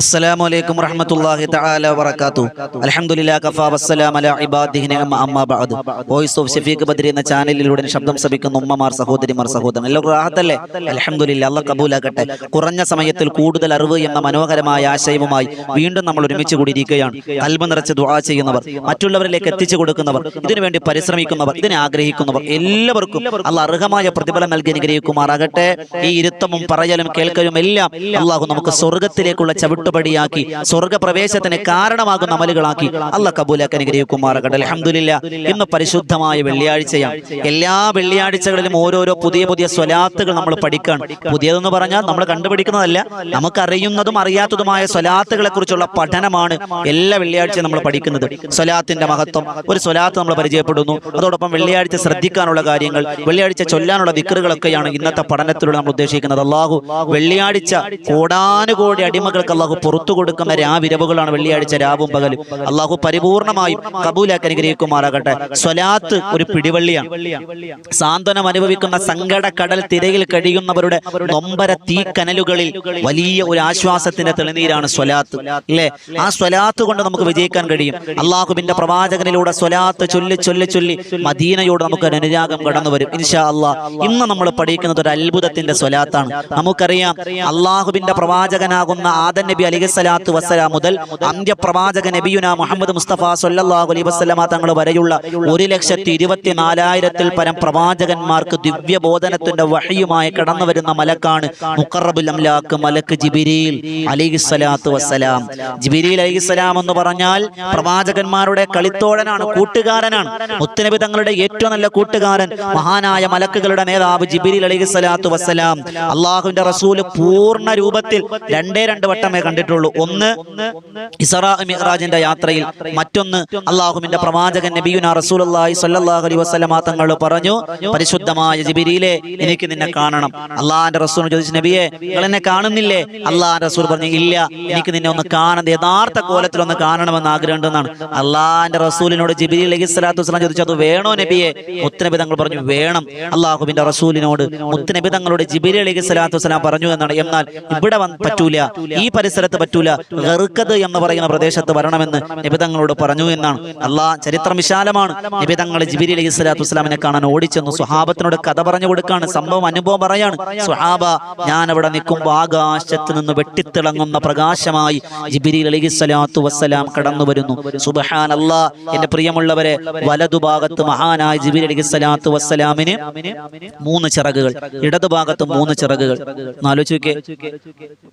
അസ്സലാമു അലൈക്കും വറഹ്മത്തുള്ളാഹി തആല വബറകാതു അൽഹംദുലില്ലാഹി കഫാ വസ്സലാമു അലാ ഇബാദിഹി നിഅമ അമ്മാ ബഅദ്. വോയിസ് ഓഫ് ഷഫീഖ് ബദ്രി എന്ന ചാനലിലൂടെ ശബ്ദം ശ്രവിക്കുന്ന ഉമ്മമാർ സഹോദരിമാർ സഹോദരൻ എല്ലാവർക്കും റാഹത്തല്ലേ? അൽഹംദുലില്ലാ അല്ലാഹ് കബൂലാക്കട്ടെ. കുറഞ്ഞ സമയത്തിൽ കൂടുതൽ അറിവ് എന്ന മനോഹരമായ ആശയവുമായി വീണ്ടും നമ്മൾ ഒരുമിച്ച് കൂടിയിരിക്കുകയാണ്. കൽബ് നിറച്ച് ദുആ ചെയ്യുന്നവർ മറ്റുള്ളവരിലേക്ക് എത്തിച്ചു കൊടുക്കുന്നവർ ഇതിനുവേണ്ടി പരിശ്രമിക്കുന്നവർ ഇതിനെ ആഗ്രഹിക്കുന്നവർ എല്ലാവർക്കും അല്ല അർഹമായ പ്രതിഫലം നൽകി അനുഗ്രഹിക്കുമാറാകട്ടെ. ഈ ഇരുത്തമും പറയലും കേൾക്കലും എല്ലാം അള്ളാഹു നമുക്ക് സ്വർഗത്തിലേക്കുള്ള ചവിട്ടുപടിയാക്കി സ്വർഗപ്രവേശത്തിന് കാരണമാകുന്ന അമലുകളാക്കി അല്ല കബൂലാക്കി അനുഗ്രഹിക്കുമാറാകട്ടെ. അലഹമില്ല ഇന്ന് പരിശുദ്ധമായ വെള്ളിയാഴ്ചയാണ്. എല്ലാ വെള്ളിയാഴ്ചകളിലും ഓരോരോ പുതിയ പുതിയ സ്വലാത്തുകൾ നമ്മൾ പഠിക്കണം. പുതിയതെന്ന് പറഞ്ഞാൽ നമ്മൾ കണ്ടുപിടിക്കുന്നതല്ല നമുക്കറിയുന്നതും അറിയാത്തതുമായ സ്വലാത്തുകളെ കുറിച്ചുള്ള പഠനമാണ് എല്ലാ വെള്ളിയാഴ്ചയും നമ്മൾ പഠിക്കുന്നത്. സ്വലാത്തിന്റെ മഹത്വം ഒരു സ്വലാത്ത് നമ്മൾ പരിചയപ്പെടുന്നു. അതോടൊപ്പം വെള്ളിയാഴ്ച ശ്രദ്ധിക്കാനുള്ള കാര്യങ്ങൾ വെള്ളിയാഴ്ച ചൊല്ലാനുള്ള വിക്രുകളൊക്കെയാണ് ഇന്നത്തെ പഠനത്തിലൂടെ നമ്മൾ ഉദ്ദേശിക്കുന്നത്. അള്ളാഹു വെള്ളിയാഴ്ച കോടാനുകോടി അടിമകൾക്ക് അള്ളാഹു പുറത്തു കൊടുക്കുന്ന രാവിരവുകളാണ് വെള്ളിയാഴ്ച രാവും പകലും. അള്ളാഹു പരിപൂർണമായും കബൂലാക്കി അനുഗ്രഹിക്കുമാറാകട്ടെ. സ്വലാത്ത് ഒരു പിടിവള്ളിയാണ്. സാന്ത്വനം അനുഭവിക്കുന്ന സങ്കട കടൽ തിരയിൽ കഴിയുന്നവരുടെ നൊമ്പര തീക്കനലുകളിൽ വലിയ ഒരു ആശ്വാസത്തിന്റെ തെളിനീരാണ് സ്വലാത്ത്. അല്ലേ ആ സ്വലാത്ത് കൊണ്ട് നമുക്ക് വിജയിക്കാൻ കഴിയും. അള്ളാഹുബിന്റെ പ്രവാചകനിലൂടെ സ്വലാത്ത് ചൊല്ലി ചൊല്ലി ചൊല്ലി മദീനയോട് നമുക്ക് അനുരാഗം കടന്നു വരും. ഇൻഷാ അള്ളാഹ് ഇന്ന് നമ്മൾ പഠിക്കുന്നത് ഒരു അത്ഭുതത്തിന്റെ സ്വലാത്താണ്. നമുക്കറിയാം അള്ളാഹുബിന്റെ പ്രവാചകനാകുന്ന ആദൻ നബി അലി സ്വലാത്തു വസ്സലാം മുതൽ അന്ത്യപ്രവാചക നബിയുന മുഹമ്മദ് മുസ്തഫ സൊല്ലാഹു അലൈഹി വസല്ലമ തങ്ങൾ വരെയുള്ള ഒരു ലക്ഷത്തി ഇരുപത്തി നാലായിരത്തിൽ പരം പ്രവാചകന്മാർക്ക് ദിവ്യബോധനത്തിന്റെ വഴിയുമായി കടന്നു വരുന്ന മലക്കാണ് മുക്കറബുൽ അംലാക്ക് മലക്ക് ജിബിരിയിൽ അലൈഹി സ്വലാത്തു വസ്സലാം. ജിബിരിയിൽ എന്ന് പറഞ്ഞാൽ പ്രവാചകന്മാരുടെ കളിത്തോഴനാണ് കൂട്ടുകാരനാണ്. മുത്തനബി തങ്ങളുടെ ഏറ്റവും നല്ല കൂട്ടുകാരൻ മഹാനായ മലക്കുകളുടെ നേതാവ് ജിബിരിൽ അലൈഹി സ്വലാത്തു വസ്സലാം. അള്ളാഹുവിന്റെ റസൂൽ പൂർണ രൂപത്തിൽ രണ്ടേ രണ്ട് വട്ടമേ കണ്ടിട്ടുള്ളൂ. ഒന്ന് ഇസറ മിഹ്റാജിന്റെ യാത്രയിൽ മറ്റൊന്ന് അള്ളാഹുവിന്റെ പ്രവാചകൻ നബിയുന വസല്ലമ തങ്ങൾ പറഞ്ഞു പരിശുദ്ധമായ ജിബിരിയിലെ എനിക്ക് നിന്നെ കാണണം. അള്ളാഹിന്റെ റസൂൽ ചോദിച്ചു നബിയെ നിങ്ങൾ എന്നെ കാണുന്നില്ലേ? അള്ളാഹിന്റെ റസൂൽ പറഞ്ഞു ഇല്ല എനിക്ക് നിന്നെ ഒന്ന് കാണുന്നത് യഥാർത്ഥ കോലത്തിൽ ഒന്ന് കാണണമെന്ന് ആഗ്രഹമുണ്ടെന്നാണ്. അള്ളാഹിന്റെ റസൂലിനോട് ജിബിരി അലൈഹി സ്വലാത്തു വസ്ലാം ചോദിച്ചു അത് വേണോ നബിയെ? മുത്തനബി തങ്ങൾ പറഞ്ഞു വേണം. അള്ളാഹുബിന്റെ റസൂലിനോട് മുത്തനബി തങ്ങളോട് ജിബിരി അലൈഹി സ്വലാത്തു വസ്ലാം പറഞ്ഞു എന്നാണ്. എന്നാൽ ഇവിടെ പറ്റൂല. ഈ പരിസരത്ത് പറ്റൂല. ഗറുക്കത് എന്ന് പറയുന്ന പ്രദേശത്ത് വരണമെന്ന് നിബിതങ്ങളോട് പറഞ്ഞു എന്നാണ്. അള്ളാഹ് ചരിത്രം വിശാലമാണ്. നിബിതങ്ങൾ ജിബിരി അലൈഹി സ്വലാത്തു വസ്സലാമിനെ കാണാൻ ഓടിച്ചെന്നു സുഹാബത്തിനോട് കഥ പറഞ്ഞു കൊടുക്കാണ്. സംഭവം അനുഭവം പറയാണ്. സുഹാബ ഞാൻ അവിടെ നിൽക്കുമ്പോൾ ആകാശത്ത് നിന്ന് വെട്ടിത്തിളങ്ങുന്ന പ്രകാശമായി ജിബിരി അലൈഹി സ്വലാത്തു വസ്സലാം കടന്നു വരുന്നു. സുബഹാൻ അള്ളാ എന്റെ പ്രിയമുള്ളവരെ വലതുഭാഗത്ത് മഹാനായ ജിബിരി അലൈഹി സ്വലാത്തു വസ്സലാമിന് മൂന്ന് ചിറകുകൾ ഇടതുഭാഗത്ത് മൂന്ന് ചിറകുകൾ. ആലോചിക്കേ.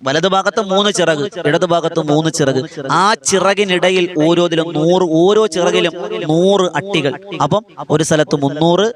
വലതുഭാഗത്ത് മൂന്ന് ചിറക്. ഇടതുഭാഗത്ത് മൂന്ന് ചിറക്. ആ ചിറകിനിടയിൽ ഓരോതിലും നൂറ് ഓരോ ചിറകിലും നൂറ് അട്ടികൾ. അപ്പം ഒരു സ്ഥലത്ത് മുന്നൂറ്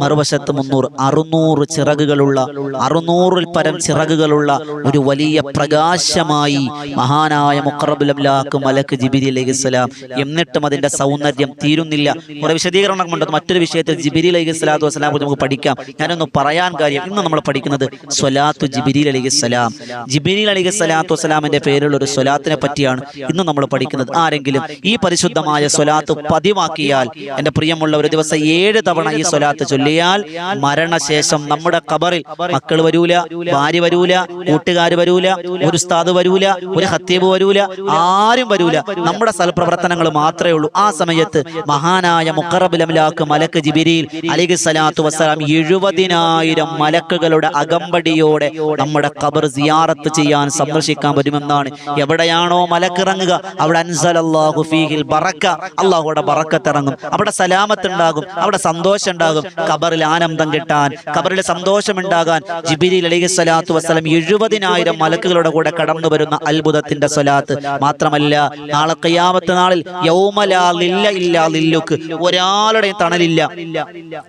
മറുവശത്ത് മുന്നൂറ്. അറുന്നൂറ് ചിറകുകളുള്ള അറുന്നൂറിൽ പരം ചിറകുകളുള്ള ഒരു വലിയ പ്രകാശമായി മഹാനായ മുഖറബുലംലാക്ക് മലക്ക് ജിബിരി അലൈഹി സ്വലാം എന്നിട്ടും അതിന്റെ സൗന്ദര്യം തീരുന്നില്ല. കുറെ വിശദീകരണമുണ്ട് മറ്റൊരു വിഷയത്തിൽ ജിബിരി അലൈഹി സ്വലാത്തു വസ്സലാം കുറിച്ച് നമുക്ക് പഠിക്കാം. ഞാനൊന്ന് പറയാൻ കാര്യം ഇന്ന് നമ്മൾ പഠിക്കുന്നത് സ്വലാത്തു ജിബിരി അലൈഹിസ്സലാം. ജിബിരി അലൈഹി സ്വലാത്തു വസ്സലാമിന്റെ പേരിലുള്ള ഒരു സ്വലാത്തിനെ പറ്റിയാണ് ഇന്ന് നമ്മൾ പഠിക്കുന്നത്. ആരെങ്കിലും ഈ പരിശുദ്ധമായ സ്വലാത്ത് പതിവാക്കിയാൽ എന്റെ പ്രിയമുള്ള ഒരു ദിവസം ഏഴ് തവണ ഈ സ്വലാത്ത് ചൊല്ലിയാൽ മരണശേഷം നമ്മുടെ കബറിൽ മക്കൾ വരൂല ഭാര്യ വരൂല കൂട്ടുകാർ വരൂല ഒരു ഉസ്താദ് വരൂല ഒരു ഹത്തീബ് വരൂല ആരും വരൂല. നമ്മുടെ സൽപ്രവർത്തനങ്ങൾ മാത്രമേ ഉള്ളൂ. ആ സമയത്ത് മഹാനായ മുക്കറബുലമിലാക്ക് മലക്ക് ജിബിരിയിൽ അലിഖ് സലാത്തു വസ്സലാം എഴുപതിനായിരം മലക്കുകളുടെ അകമ്പടിയോടെ നമ്മുടെ കബർ സിയാറത്ത് ചെയ്യാൻ സന്ദർശിക്കാൻ വരുമെന്നാണ് എവിടെയാണോ മലക്കിറങ്ങുക അവിടെ അൻസലല്ലാഹു ഫീഹിൽ ബറക്ക. അള്ളാഹുടെ ബറക്കത്തിറങ്ങും. അവിടെ സലാമത്ത് ഉണ്ടാകും അവിടെ സന്തോഷം ഉണ്ടാകും ഖബറിൽ ആനന്ദം കിട്ടാൻ ഖബറിൽ സന്തോഷം ഉണ്ടാകാൻ ജിബിരി അലൈഹി സ്വലാത്തു വസ്സലം എഴുപതിനായിരം മലക്കുകളുടെ കൂടെ കടന്നു വരുന്ന അത്ഭുതത്തിന്റെ സ്വലാത്ത്. മാത്രമല്ല നാളെ കയ്യാമത്ത് നാളിൽ യൗമലാലില്ല ഇല്ല ലില്ലുക്ക്. തണലില്ല.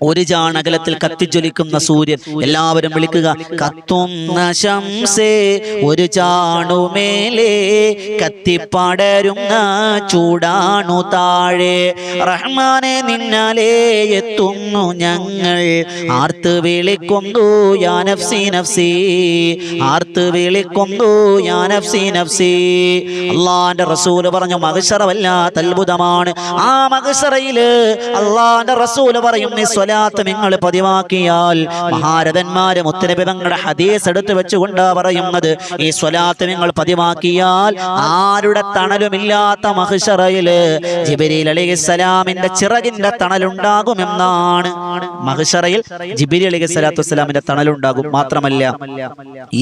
ഒരു ചാണകലത്തിൽ കത്തിജ്വലിക്കുന്ന സൂര്യൻ. എല്ലാവരും വിളിക്കുക കത്തുന്ന ശംസേ ഒരു ചാണുമേലേ കത്തിപ്പടരുന്ന ചൂടാണു താഴെ. റഹ്മാനെ നിന്നാലേ എത്തുന്നു ഞങ്ങൾ. ആർത്ത് വിളിക്കുന്നു യാ നഫ്സി നഫ്സി. ആർത്ത് വിളിക്കുന്നു യാ നഫ്സി നഫ്സി. അള്ളാന്റെ റസൂൽ പറഞ്ഞു മഹശറ വല്ലാത്ത അത്ഭുതമാണ് ആ മകശറയിൽ അള്ളാന്റെ റസൂൽ പറയും നീ സ്വലാത്ത് നിങ്ങൾ പതിവാക്കിയാൽ മഹാരഥന്മാര് മുത്തരബി തങ്ങളുടെ ഹദീസ് എടുത്തു വെച്ചുകൊണ്ടാ പറയുന്നത്. ഈ സ്വലാത്ത് നിങ്ങൾ പതിവാ പതിവാക്കിയാൽ ആരുടെ തണലുമില്ലാത്ത മഹിഷറയിൽ ജിബിരിൽ അലിഹിസ്സലാമിന്റെ ചിറകിന്റെ തണലുണ്ടാകുമെന്നാണ്. മഹിഷറയിൽ ജിബിരി അലിഹി സ്വലാത്തു വസ്സലാമിന്റെ തണലുണ്ടാകും മാത്രമല്ല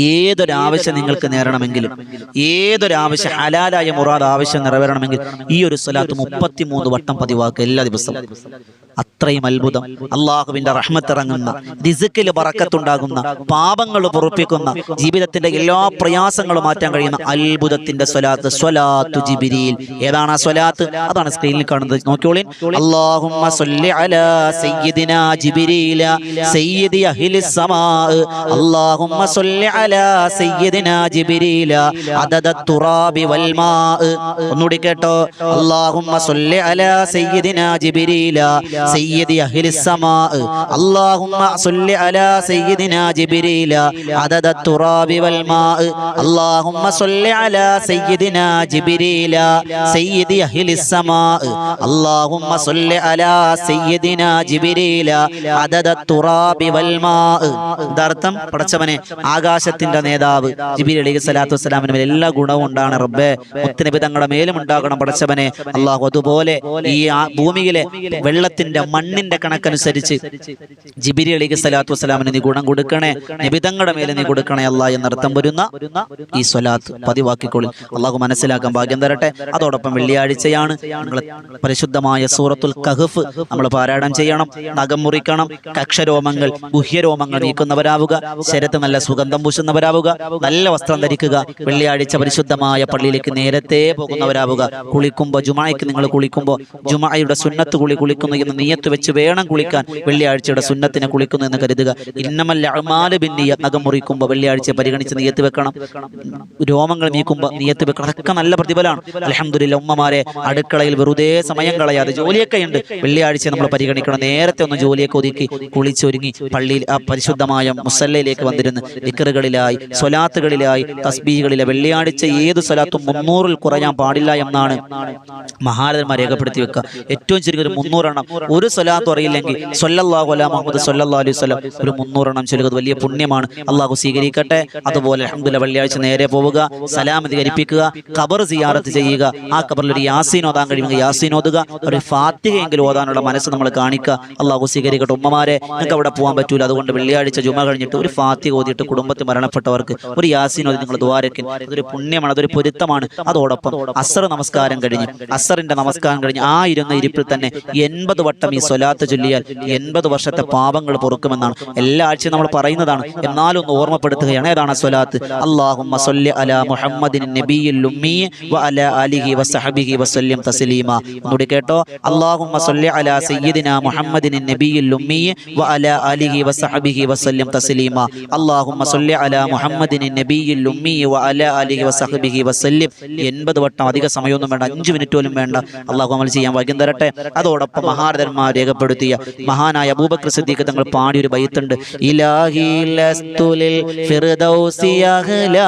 ഏതൊരാവശ്യം നിങ്ങൾക്ക് നേരണമെങ്കിലും ഏതൊരാവശ്യം ഹലാലായ മുറാദ് ആവശ്യം നിറവേറണമെങ്കിൽ ഈ ഒരു സ്വലാത്ത് മുപ്പത്തിമൂന്ന് വട്ടം പതിവാക്കുക എല്ലാ ദിവസവും. അത്രയും അത്ഭുതം. അള്ളാഹുവിന്റെ റഹ്മത്തിറങ്ങുന്ന റിസുക്കിൽ പറക്കത്തുണ്ടാകുന്ന പാപങ്ങൾ പൊറുപ്പിക്കുന്ന ജീവിതത്തിന്റെ എല്ലാ പ്രയാസങ്ങളും മാറ്റാൻ കഴിയുന്ന അത്ഭുതത്തിന്റെ സ്വലാത്ത് സ്വലാത്തു ജിബിരിയിൽ ഏതാണ് ആ സ്വലാത്ത്? അതാണ് സ്ക്രീനിൽ കാണുന്നത്. നോക്കിയോളിൻ അല്ലാഹുമ്മ സ്വല്ലി അലാ സയ്യിദിനാ ജിബ്രീല സയ്യിദി അഹ്ലിസ് സമാ. അല്ലാഹുമ്മ സ്വല്ലി അലാ സയ്യിദിനാ ജിബ്രീല അദദ തുറാബി വൽ മാ. ഒന്നുകൂടി കേട്ടോ. അല്ലാഹുമ്മ സ്വല്ലി അലാ സയ്യിദിനാ ജിബ്രീല സയ്യിദി അഹ്ലിസ് സമാ. അല്ലാഹുമ്മ സ്വല്ലി അലാ സയ്യിദിനാ ജിബ്രീല അദദ തുറാബി വൽ മാ. അല്ലാഹുമ്മ അലാ സയ്യിദിനാ സയ്യിദി അല്ലാഹുമ്മ സല്ലി അലാ സയ്യിദിനാ തുറാബി പടച്ചവനെ ആകാശത്തിന്റെ നേതാവ് ജിബിരി അലൈഹി സ്വലാത്തു വസ്സലാമിന് മേൽ എല്ലാ ഗുണവും ഉണ്ടാണ് റബ്ബേ. മുത്തനബി തങ്ങളുടെ മേലും ഉണ്ടാകണം പടച്ചവനെ. അള്ളാഹു അതുപോലെ ഈ ഭൂമിയിലെ വെള്ളത്തിന്റെ മണ്ണിന്റെ കണക്കനുസരിച്ച് ജിബിരി അലൈഹി സ്വലാത്തു വസ്സലാമിന് നീ ഗുണം കൊടുക്കണേ. നിബിതങ്ങളുടെ മേലെ നീ കൊടുക്കണേ അള്ളാഹ് എന്നർത്ഥം വരുന്ന ഈ സ്വലാത്ത്. പതിവാക്കിക്കൊള്ളി അള്ളാഹു മനസ്സിലാക്കാൻ ഭാഗ്യം തരട്ടെ. അതോടൊപ്പം വെള്ളിയാഴ്ചയാണ്. പരിശുദ്ധമായ സൂറത്തുൽ കഹഫ് നമ്മൾ പാരായണം ചെയ്യണം. നഖം മുറിക്കണം. കക്ഷരോമങ്ങൾ ഗുഹ്യരോമങ്ങൾ നീക്കുന്നവരാവുക. ശരത്ത് നല്ല സുഗന്ധം പൂശുന്നവരാവുക. നല്ല വസ്ത്രം ധരിക്കുക. വെള്ളിയാഴ്ച പരിശുദ്ധമായ പള്ളിയിലേക്ക് നേരത്തെ പോകുന്നവരാവുക. കുളിക്കുമ്പോൾ ജുമായ്ക്ക് നിങ്ങൾ കുളിക്കുമ്പോൾ ജുമായയുടെ സുന്നത്ത് കുളി കുളിക്കുന്നു എന്ന് നീയത്ത് വെച്ച് വേണം കുളിക്കാൻ. വെള്ളിയാഴ്ചയുടെ സുന്നത്തിനെ കുളിക്കുന്നു എന്ന് കരുതുക. ഇന്നമല്ല അമാൽ ബിന്നിയ നഖം മുറിക്കുമ്പോൾ വെള്ളിയാഴ്ച പരിഗണിച്ച് നീയത്ത് വെക്കണം. രോമങ്ങൾ നീക്കുമ്പോൾ നീയത്ത് വെക്കണം. അതൊക്കെ നല്ല പ്രതിഫലമാണ്. അലഹമുല്ല ഉമ്മമാരെ അടുക്കളയിൽ വെറുതെ സമയം കളയാതെ ജോലിയൊക്കെ ഉണ്ട്. വെള്ളിയാഴ്ച നമ്മൾ പരിഗണിക്കണം. നേരത്തെ ഒന്ന് ജോലിയൊക്കെ ഒതുക്കി കുളിച്ചൊരുങ്ങി പള്ളിയിൽ ആ പരിശുദ്ധമായ മുസല്ലയിലേക്ക് വന്നിരുന്ന് വിക്കറുകളിലായി സ്വലാത്തുകളിലായി തസ്ബീകളിലെ വെള്ളിയാഴ്ച ഏത് സ്വലാത്തും മുന്നൂറിൽ കുറയാൻ പാടില്ല എന്നാണ് മഹാരഥന്മാർ രേഖപ്പെടുത്തി വെക്കുക. ഏറ്റവും ചുരുങ്ങിയ ഒരു മുന്നൂറെണ്ണം. ഒരു സ്വലാത്ത് അറിയില്ലെങ്കിൽ സൊല്ലാഹു അല മുഹമ്മദ് സല്ലാ അലൈഹി ഒരു മുന്നൂറെണ്ണം ചൊല്ലുക വലിയ പുണ്യമാണ്. അള്ളാഹു സ്വീകരിക്കട്ടെ. അതുപോലെ അഹമ്മദുല്ല വെള്ളിയാഴ്ച നേരെ പോവുക. സലാം കരിപ്പിക്കുക ഖബർ സിയാറത്ത് ചെയ്യുക ആ ഖബറിൽ ഒരു യാസീൻ ഓതാൻ കഴിയുമെങ്കിൽ യാസീൻ ഓതുക ഒരു ഫാത്തികയെങ്കിലും ഓതാനുള്ള മനസ്സ് നമ്മൾ കാണിക്കുക. അള്ളാഹു സ്വീകരിക്കട്ടെ ഉമ്മമാരെ നിങ്ങൾക്ക് അവിടെ പോകാൻ പറ്റൂല. അതുകൊണ്ട് വെള്ളിയാഴ്ച ജുമ കഴിഞ്ഞിട്ട് ഒരു ഫാത്തിക ഓതിയിട്ട് കുടുംബത്തിൽ മരണപ്പെട്ടവർക്ക് ഒരു യാസീൻ ഓതി നിങ്ങൾ ദ്വാരക്കിൻ അതൊരു പുണ്യമാണ് അതൊരു പൊരുത്തമാണ്. അതോടൊപ്പം അസർ നമസ്കാരം കഴിഞ്ഞ് അസറിന്റെ നമസ്കാരം കഴിഞ്ഞ് ആ ഇരുന്ന ഇരിപ്പിൽ തന്നെ എൺപത് വട്ടം ഈ സ്വലാത്ത് ചൊല്ലിയാൽ എൺപത് വർഷത്തെ പാപങ്ങൾ പൊറുക്കുമെന്നാണ്. എല്ലാ ആഴ്ചയും നമ്മൾ പറയുന്നതാണ്. എന്നാലും ഒന്ന് ഓർമ്മപ്പെടുത്തുകയാണ്. ഏതാണ് സ്വലാത്ത് സ്വല്ലി അലാ മുഹമ്മദിൻ നബിയിൽ ഉമ്മി വ അല ആലിഹി വസഹബിഹി വസല്ലം തസ്ലീമ. ഒന്നുകൂടി കേട്ടോ? അല്ലാഹുമ്മ സല്ലി അലാ സയ്യിദിന മുഹമ്മദിൻ നബിയിൽ ഉമ്മി വ അല ആലിഹി വസഹബിഹി വസല്ലം തസ്ലീമ. അല്ലാഹുമ്മ സല്ലി അലാ മുഹമ്മദിൻ നബിയിൽ ഉമ്മി വ അല ആലിഹി വസഹബിഹി വസല്ലം. എൺപത് വട്ടം അധിക സമയമൊന്നും വേണ്ട. അഞ്ച് മിനിറ്റ് പോലും വേണ്ട. അള്ളാഹു അമൽ ചെയ്യാൻ വൈകും തരട്ടെ. അതോടൊപ്പം മഹാരഥന്മാർ രേഖപ്പെടുത്തിയ മഹാനായ അബൂബക്കർ സിദ്ദീഖ് തങ്ങൾ പാടി ഒരു ബൈത്തുണ്ട്. ഇലാഹി ലസ്തുലിൽ ഫിർദൗസി അഹ്ലാ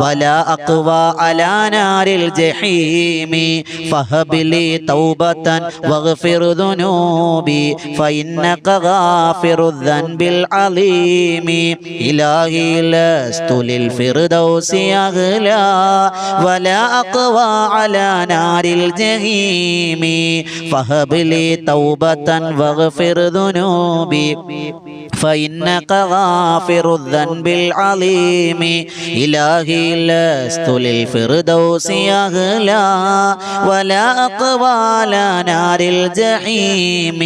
ولا أقوى على نار الجحيم فهب لي توبة واغفر ذنوبي فإنك غافر الذنب العظيم إلهي لست للفردوس أغلى ولا أقوى على نار الجحيم فهب لي توبة واغفر ذنوبي فإنك غافر الذنب العظيم إلهي لست للفردوس أهلا ولا أقوى نار الجحيم.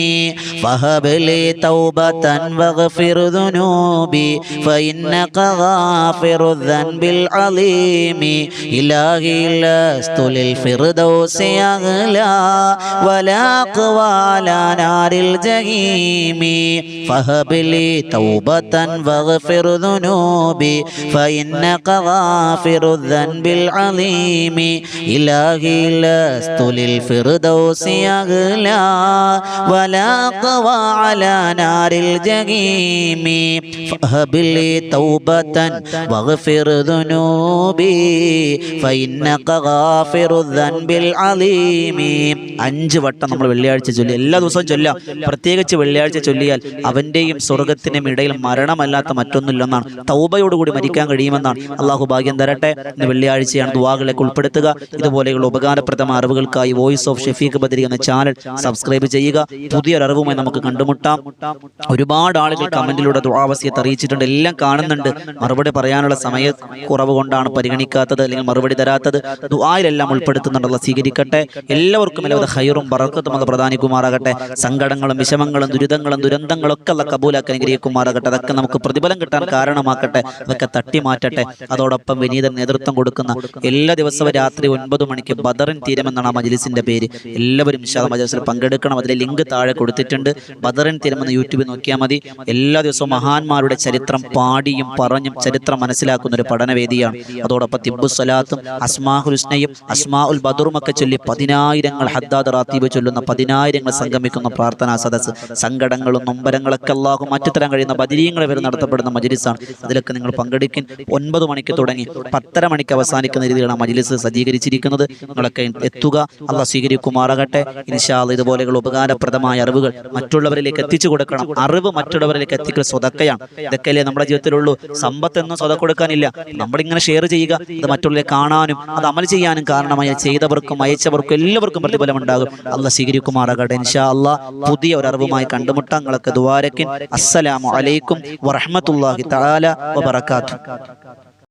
فهب لي توبة واغفر ذنوبي فإنك غافر الذنب العظيم. إلهي لست للفردوس أهلا ولا أقوى على نار الجحيم. فهب لي توبة واغفر ذنوبي فإنك غافر الذنب العظيم إلهي لست للفردوس أغلى ولا أقوى على نار الجحيم فهب لي توبة واغفر ذنوبي فإنك غافر الذنب العظيم അഞ്ച് വട്ടം നമ്മൾ വെള്ളിയാഴ്ച ചൊല്ലി എല്ലാ ദിവസവും ചൊല്ലാം പ്രത്യേകിച്ച് വെള്ളിയാഴ്ച ചൊല്ലിയാൽ അവന്റെയും സ്വർഗത്തിനും ഇടയിൽ മരണമല്ലാത്ത മറ്റൊന്നുമില്ലെന്നാണ് തൗബയോടുകൂടി മരിക്കാൻ കഴിയുമെന്നാണ് അള്ളാഹു ഭാഗ്യം ഭാഗ്യം തരട്ടെ. ഇന്ന് വെള്ളിയാഴ്ചയാണ് ദുവാകളിലേക്ക് ഉൾപ്പെടുത്തുക. ഇതുപോലെയുള്ള ഉപകാരപ്രദമായ അറിവുകൾക്കായി വോയിസ് ഓഫ് ഷെഫീഖ് ബദരി എന്ന ചാനൽ സബ്സ്ക്രൈബ് ചെയ്യുക. പുതിയൊരു അറിവുമായി നമുക്ക് കണ്ടുമുട്ടാം. ഒരുപാട് ആളുകൾ കമന്റിലൂടെ ദുആവസ്യത്ത് അറിയിച്ചിട്ടുണ്ട്. എല്ലാം കാണുന്നുണ്ട്. മറുപടി പറയാനുള്ള സമയ കുറവ് കൊണ്ടാണ് പരിഗണിക്കാത്തത് അല്ലെങ്കിൽ മറുപടി തരാത്തത്. ദുആയിലെല്ലാം ഉൾപ്പെടുത്തുന്നുണ്ടല്ലോ. സ്വീകരിക്കട്ടെ. എല്ലാവർക്കും എല്ലാവരും ഹൈറും ബറക്കത്തും അത് പ്രധാനിക്കുമാറാകട്ടെ സങ്കടങ്ങളും വിഷമങ്ങളും ദുരിതങ്ങളും ദുരന്തങ്ങളും ഒക്കെ അല്ല കബൂലാക്കി അനുഗ്രഹിക്കുമാറാകട്ടെ. അതൊക്കെ നമുക്ക് പ്രതിഫലം കിട്ടാൻ കാരണമാക്കട്ടെ. അതൊക്കെ തട്ടി മാറ്റട്ടെ അതോടൊപ്പം വിനീതൻ നേതൃത്വം കൊടുക്കുന്ന എല്ലാ ദിവസവും രാത്രി ഒൻപത് മണിക്ക് ബദറിൻ തീരമെന്നാണ് ആ മജ്ലിസിന്റെ പേര്. എല്ലാവരും ഇഷാ മജ്ലിസിൽ പങ്കെടുക്കണം. അതിലെ ലിങ്ക് താഴെ കൊടുത്തിട്ടുണ്ട്. ബദറിൻ തീരം എന്ന് യൂട്യൂബിൽ നോക്കിയാൽ മതി. എല്ലാ ദിവസവും മഹാന്മാരുടെ ചരിത്രം പാടിയും പറഞ്ഞും ചരിത്രം മനസ്സിലാക്കുന്ന ഒരു പഠനവേദിയാണ്. അതോടൊപ്പം തിബ്ബു സലാത്തും അസ്മാഹുൽ ഹുസ്നയും അസ്മാ ഉൽ ബദറും ഒക്കെ ചൊല്ലി പതിനായിരങ്ങൾ ഹദ്ദാദ് റാത്തീബ് ചൊല്ലുന്ന പതിനായിരങ്ങൾ സംഗമിക്കുന്ന പ്രാർത്ഥനാ സദസ്സ്. സങ്കടങ്ങളും നൊമ്പരങ്ങളൊക്കെ അള്ളാഹു മാറ്റിത്തരാൻ കഴിയുന്ന ബദിരീങ്ങളെ വരെ നടത്തപ്പെടുന്ന മജിലിസാണ്. അതിലൊക്കെ നിങ്ങൾ പങ്കെടുക്കും ഒൻപത് മണിക്ക് തുടങ്ങി. പത്തര മണിക്ക് അവസാനിക്കുന്ന രീതിയിലാണ് മജ്ലിസ് സജ്ജീകരിച്ചിരിക്കുന്നത്. നിങ്ങളൊക്കെ എത്തുക. അള്ള സ്വീകരിക്കുമാറാകട്ടെ. ഇൻഷാൽ ഇതുപോലെയുള്ള ഉപകാരപ്രദമായ അറിവുകൾ മറ്റുള്ളവരിലേക്ക് എത്തിച്ചു കൊടുക്കണം. അറിവ് മറ്റുള്ളവരിലേക്ക് എത്തിക്കൽ സ്വതക്കയാണ്. ഇതൊക്കെയല്ലേ നമ്മുടെ ജീവിതത്തിലുള്ളൂ. സമ്പത്തൊന്നും സ്വത കൊടുക്കാനില്ല. നമ്മളിങ്ങനെ ഷെയർ ചെയ്യുക. അത് മറ്റുള്ളവരെ കാണാനും അത് അമൽ ചെയ്യാനും കാരണമായ ചെയ്തവർക്കും അയച്ചവർക്കും എല്ലാവർക്കും പ്രതിഫലം ഉണ്ടാകും അള്ളാഹ് സ്വീകരിക്കുമാറാകട്ടെ. ഇൻഷാ അല്ല പുതിയ ഒരു അറിവുമായി കണ്ടുമുട്ടാങ്ങളൊക്കെ ദ്വാരക്കിൻ അസ്സലാമു അലൈക്കും വറഹ്മത്തുള്ളാഹി തആല വബറകാതുഹു.